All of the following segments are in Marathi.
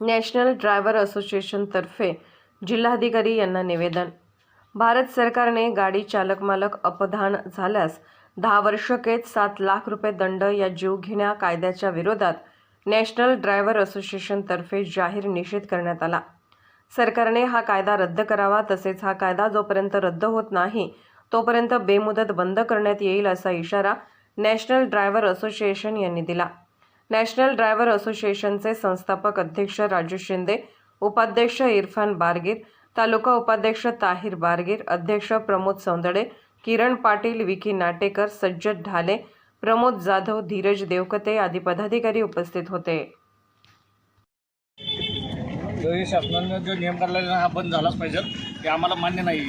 नॅशनल ड्रायव्हर असोसिएशनतर्फे जिल्हाधिकारी यांना निवेदन. भारत सरकारने गाडी चालक मालक अपधान झाल्यास दहा वर्षकेत सात लाख रुपये दंड या जीवघेण्या कायद्याच्या विरोधात नॅशनल ड्रायव्हर असोसिएशनतर्फे जाहीर निषेध करण्यात आला. सरकारने हा कायदा रद्द करावा तसेच हा कायदा जोपर्यंत रद्द होत नाही तोपर्यंत बेमुदत बंद करण्यात येईल असा इशारा नॅशनल ड्रायव्हर असोसिएशन यांनी दिला. नॅशनल ड्रायव्हर असोसिएशनचे संस्थापक अध्यक्ष राजू शिंदे उपाध्यक्ष इरफान बारगीर तालुका उपाध्यक्ष ताहिर बारगीर अध्यक्ष प्रमोद सौंदडे किरण पाटील विकी नाटेकर सज्जद ढाले प्रमोद जाधव धीरज देवकते आदी पदाधिकारी उपस्थित होते. जो हे शासनानं जो नियम काढलेला हा बंद झालाच पाहिजे ते आम्हाला मान्य नाही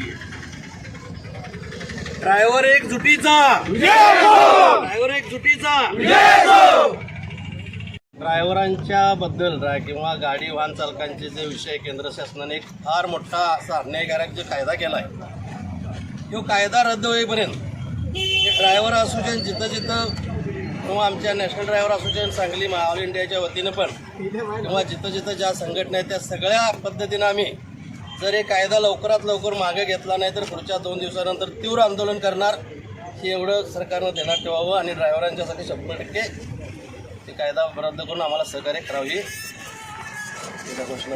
ड्रायव्हर एक जुटीचा. ड्रायव्हर एक जुटीचा. ड्रायव्हरांच्या बद्दल ड्राय किंवा गाडी वाहन चालकांचे जे विषय केंद्र शासनाने एक फार मोठा असा अन्यायकारक जो कायदा केला आहे तो कायदा रद्द होईपर्यंत ड्रायव्हर असोसिएशन जिथं जिथं किंवा आमच्या national driver association Sangli all इंडियाच्या वतीनं पण किंवा जिथं जिथं ज्या संघटना आहेत त्या सगळ्या पद्धतीनं आम्ही जर हे कायदा लवकरात लवकर मागे घेतला नाही तर पुढच्या दोन दिवसानंतर तीव्र आंदोलन करणार हे एवढं सरकारनं ध्यानात ठेवावं आणि ड्रायव्हरांच्यासाठी शंभर टक्के ते कायदा रद्द करून आम्हाला सहकार्य करावी. घोषणा